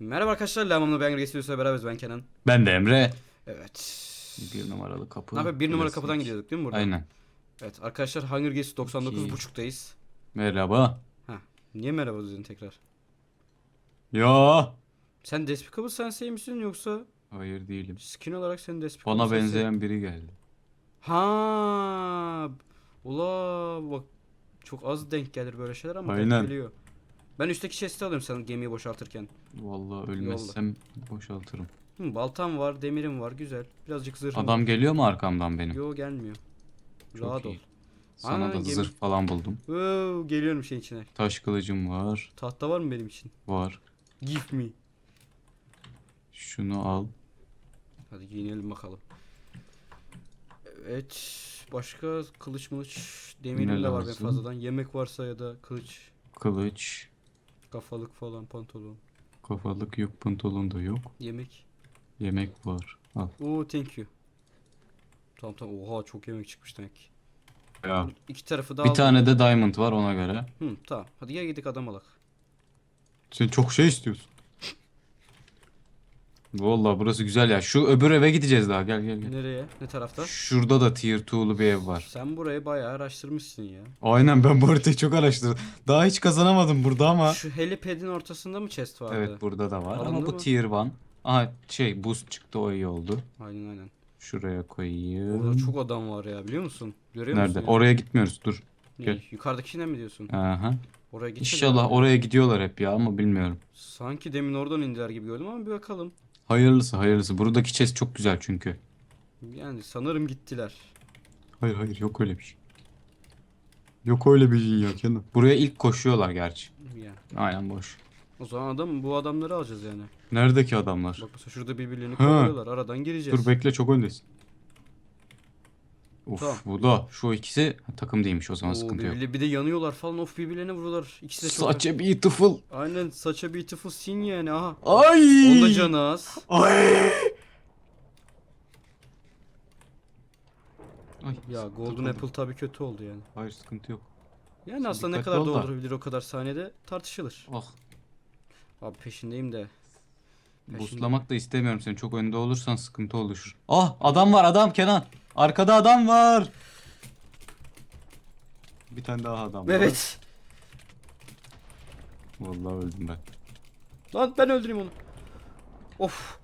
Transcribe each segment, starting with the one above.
Merhaba arkadaşlar, Lamamlı Ben Resul beraberiz ben Kenan. Ben de Emre. Evet. Bir numaralı kapı. Ne yapayım? Bir numara Klasik. kapıdan gidiyorduk değil mi burada? Aynen. Evet arkadaşlar Hunger Games 99.5'tayız. Merhaba. Niye merhaba dedin tekrar? Ya. Sen Despicable Sensei misin yoksa Hayır değilim. skin olarak senin Despicable Bana Sensei- benzeyen biri geldi. Ha. Ula bak çok az denk gelir böyle şeyler ama Aynen. geliyor. Ben üstteki chest'i alıyorum sen gemiyi boşaltırken. Vallahi ölmezsem boşaltırım. Hı, baltam var, demirim var, güzel. Birazcık zırhım Adam var. geliyor mu arkamdan benim? Yo gelmiyor. Çok Rahat ol. iyi. Sana Aa, da gemi- zırh falan buldum. Oo, geliyorum şeyin içine. Taş kılıcım var. Tahta var mı benim için? Var. Give me. Şunu al. Hadi giyinelim bakalım. Evet. Başka kılıç mılıç demirim de var ben lazım? fazladan. Yemek varsa ya da kılıç, Kılıç. Kafalık falan, pantolon. Kafalık yok. Pantolon da yok. Yemek. Yemek var. Al. Oo thank you. Tamam tamam. Oha çok yemek çıkmış demek. ki. Ya. İki tarafı da Bir aldım. tane de diamond var ona göre. Hı, tamam. Hadi gel gidelim adam alak. Sen çok şey istiyorsun. Vallahi burası güzel ya. Şu öbür eve gideceğiz daha. Gel gel gel. Nereye? Ne tarafta? Şurada da tier 2'lu bir ev var. Sen burayı bayağı araştırmışsın ya. Aynen ben bu haritayı çok araştırdım. Daha hiç kazanamadım burada ama. Şu helipad'in ortasında mı chest vardı? Evet burada da var ama Alındı bu mı? tier 1. Aha şey boost çıktı o iyi oldu. Aynen aynen. Şuraya koyayım. Orada çok adam var ya biliyor musun? Görüyor Nerede? musun? ya? Oraya gitmiyoruz dur. Ne, gel. Yukarıdakine mi diyorsun? Aha. Oraya gideceğiz İnşallah oraya gidiyorlar hep ya ama bilmiyorum. Sanki demin oradan indiler gibi gördüm ama bir bakalım. Hayırlısı hayırlısı. Buradaki chest çok güzel çünkü. Yani sanırım gittiler. Hayır hayır yok öyle bir şey. Yok öyle bir şey ya Kenan. Buraya ilk koşuyorlar gerçi. Yani. Aynen boş. O zaman adam bu adamları alacağız yani. Neredeki adamlar? Bak mesela şurada birbirlerini kovalıyorlar. Aradan gireceğiz. Dur bekle çok öndesin. Of Tamam. bu da şu ikisi ha, takım değilmiş o zaman Oo, sıkıntı yok. birbirle- bir de yanıyorlar falan. Of birbirlerine vuruyorlar. İkisi de çok... Such a beautiful. Aynen saça beautiful sin yani. Aha. Ay. Onda canı az. Ay. Ay. Ya Golden takıldım. Apple tabii kötü oldu yani. Hayır sıkıntı yok. Yani aslında ne dikkatli kadar ol da. doldurabilir o kadar saniyede tartışılır. Ah. Abi peşindeyim de. Peşinde- Boostlamak da istemiyorum seni. Çok önde olursan sıkıntı oluşur. Ah adam var adam Kenan. Arkada adam var. Bir tane daha adam var. Evet. Vallahi öldüm ben. Lan ben öldüreyim onu. Of.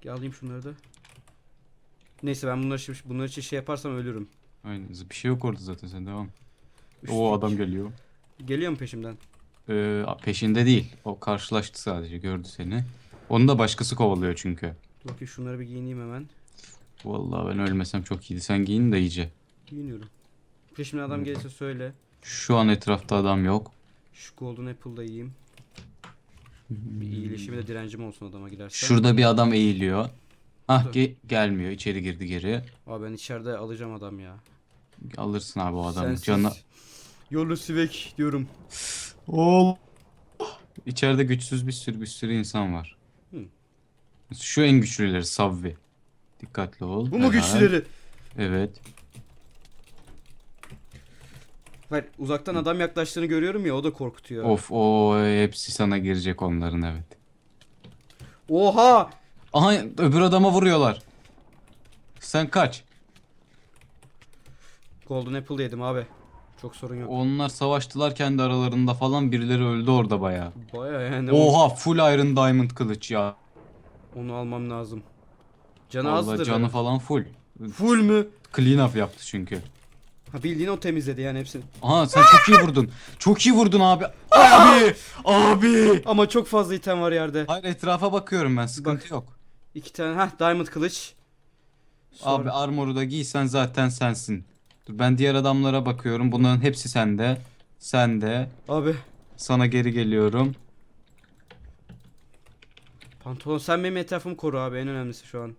Gel alayım şunları da. Neyse ben bunları şimdi bunlar için şey yaparsam ölürüm. Aynen. Bir şey yok orada zaten sen devam. Üç O tek. adam geliyor. Geliyor mu peşimden? Ee, peşinde değil. O karşılaştı sadece gördü seni. Onu da başkası kovalıyor çünkü. Dur Bakayım şunları bir giyineyim hemen. Vallahi ben ölmesem çok iyiydi. Sen giyin de iyice. Giyiniyorum. Peşimden adam gelirse söyle. Şu an etrafta adam yok. Şu Golden Apple'da yiyeyim. Bir iyileşimi de direncim olsun adama giderse. Şurada bir adam eğiliyor. Ah Dur. ge- gelmiyor. içeri girdi geri. Abi ben içeride alacağım adam ya. Alırsın abi o adamı. Sensiz. Canı... Yolu sivek diyorum. Ol. İçeride güçsüz bir sürü bir sürü insan var. Hı. Şu en güçlüleri Savvi. Dikkatli ol. Bu mu Helal. güçlüleri? Evet. Hayır uzaktan adam yaklaştığını görüyorum ya o da korkutuyor. Of o hepsi sana girecek onların evet. Oha! Aha öbür adama vuruyorlar. Sen kaç. Golden Apple yedim abi. Çok sorun yok. Onlar savaştılar kendi aralarında falan birileri öldü orada bayağı. Baya yani Oha full iron diamond kılıç ya. Onu almam lazım. Canı Vallahi azdır. canı falan full. Full mü? Clean up yaptı çünkü. Ha bildiğin o temizledi yani hepsini. Aha sen çok iyi vurdun. Çok iyi vurdun abi. Abi! Abi! Ama çok fazla item var yerde. Hayır etrafa bakıyorum ben sıkıntı yok. İki tane ha diamond kılıç. Sonra- Abi armoru da giysen zaten sensin. Dur ben diğer adamlara bakıyorum. Bunların hepsi sende. Sende. Abi Sana geri geliyorum. Pantolon sen benim etrafımı koru abi en önemlisi şu an.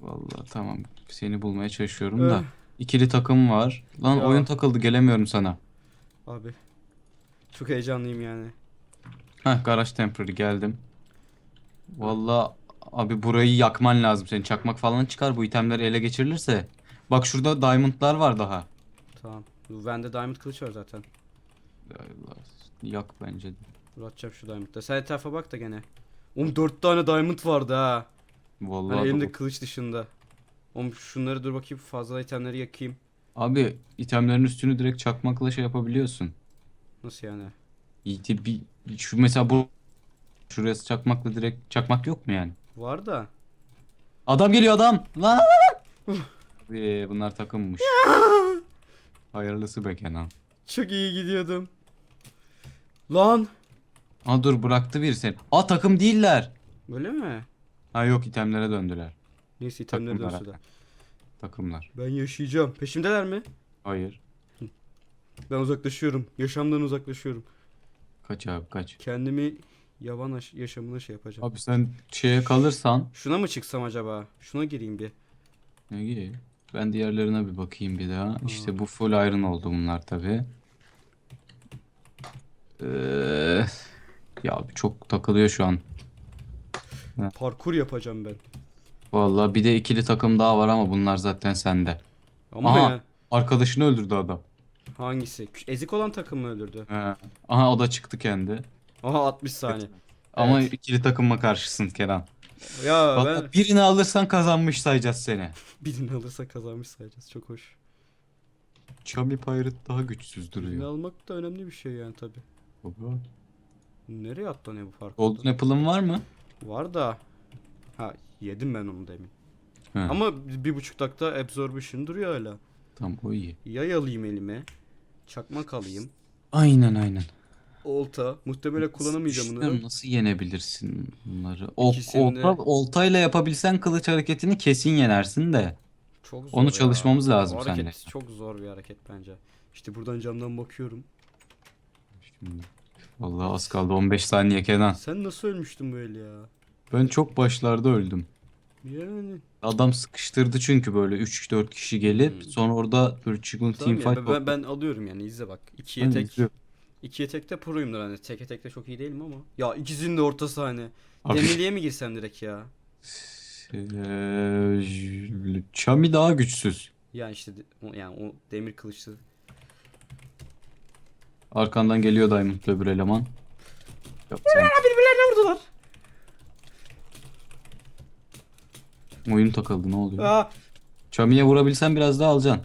Vallahi tamam. Seni bulmaya çalışıyorum da. Eh. İkili takım var. Lan Ya. oyun takıldı gelemiyorum sana. Abi. Çok heyecanlıyım yani. Heh garaj temporary geldim. Vallahi abi burayı yakman lazım senin. Çakmak falan çıkar bu itemler ele geçirilirse. Bak şurada diamondlar var daha. Tamam. Bende diamond kılıç var zaten. Yak bence. Dur atacağım şu diamond'da. Sen etrafa bak da gene. Oğlum 4 tane diamond vardı ha. Vallahi Hani elimde kılıç dışında. Oğlum şunları dur bakayım fazla itemleri yakayım. Abi itemlerin üstünü direkt çakmakla şey yapabiliyorsun. Nasıl yani? İyi bir şu mesela bu şuraya çakmakla direkt çakmak yok mu yani? Var da. Adam geliyor adam. Lan. Abi bunlar takımmış. Hayırlısı be Kenan. Çok iyi gidiyordum. Lan. Aa dur bıraktı bir seni. Aa takım değiller. Böyle mi? Ha yok itemlere döndüler. Neyse itemleri Takımlar. dönsün. Takımlar. Ben yaşayacağım. Peşimdeler mi? Hayır. Ben uzaklaşıyorum. Yaşamdan uzaklaşıyorum. Kaç abi kaç. Kendimi yavan aş- yaşamına şey yapacağım. Abi sen şeye kalırsan Şuna mı çıksam acaba? Şuna gireyim bir. ne gibi? Ben diğerlerine bir bakayım bir daha. İşte bu full iron oldu bunlar tabi. Ya abi çok takılıyor şu an. Parkur yapacağım ben. Vallahi bir de ikili takım daha var ama bunlar zaten sende. Ama Aha. ya, Arkadaşını öldürdü adam. hangisi? Ezik olan takım mı öldürdü? He. Aha o da çıktı kendi. Aha 60 saniye. Ama Evet. ikili takıma karşısın Kenan. Ya Vallahi ben birini alırsan kazanmış sayacağız seni. birini alırsa kazanmış sayacağız. Çok hoş. Chubby Pirate daha güçsüz Birini duruyor. almak da önemli bir şey yani tabi. Baba. Nereye ne bu fark? Golden Apple'ın var mı? Var da. Ha yedim ben onu demin. He. Ama bir buçuk dakika absorption duruyor hala. Tamam o iyi. Yay alayım elime. Çakmak alayım. Aynen aynen. Olta. Muhtemelen kullanamayacağım bunu. Nasıl yenebilirsin bunları? De- olta, oltayla yapabilsen kılıç hareketini kesin yenersin de. Çok zor Onu ya. çalışmamız lazım O hareket seninle. çok zor bir hareket bence. İşte buradan camdan bakıyorum. Şimdi, vallahi az kaldı 15 saniye Kenan. Sen nasıl ölmüştün böyle ya? Ben çok başlarda öldüm. Yani. Adam sıkıştırdı çünkü böyle 3-4 kişi gelip Hmm. sonra orada böyle chicken Tamam team ya, fight ben, ben, ben alıyorum yani izle bak. İkiye Ben tek. izliyorum. İkiye tekte proyumdur hani. Teke tekte çok iyi değilim ama. Ya ikisinin de ortası hani. Abi, mi girsem direkt ya? eee, Chami daha güçsüz. Ya işte de- o- yani o demir kılıçlı. Arkandan geliyor Diamond öbür eleman. Yok, sen- Birbirlerine vurdular. oyun takıldı ne oluyor? Aa. Chami'ye vurabilsen biraz daha alacaksın.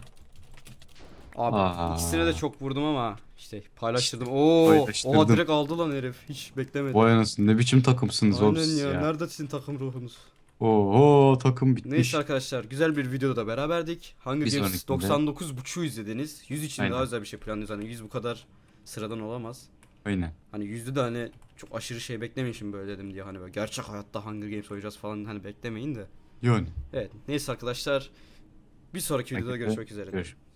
Abi Aa. ikisine de çok vurdum ama işte paylaştırdım. Oo, paylaştırdın. oha direkt aldı lan herif. Hiç beklemedim. Vay anasını ne biçim takımsınız oğlum Aynen siz ya. ya. Nerede sizin takım ruhunuz? Oo takım bitmiş. Neyse arkadaşlar güzel bir videoda da beraberdik. Hunger Bir Games sonrakinde. 99.5'u izlediniz. 100 için Aynen. daha özel bir şey planlıyoruz. Hani 100 bu kadar sıradan olamaz. Aynen. Hani yüzde de hani çok aşırı şey beklemeyin şimdi böyle dedim diye hani böyle gerçek hayatta Hunger Games oynayacağız falan hani beklemeyin de. Yani. Evet neyse arkadaşlar bir sonraki videoda görüşmek üzere. Görüşürüz.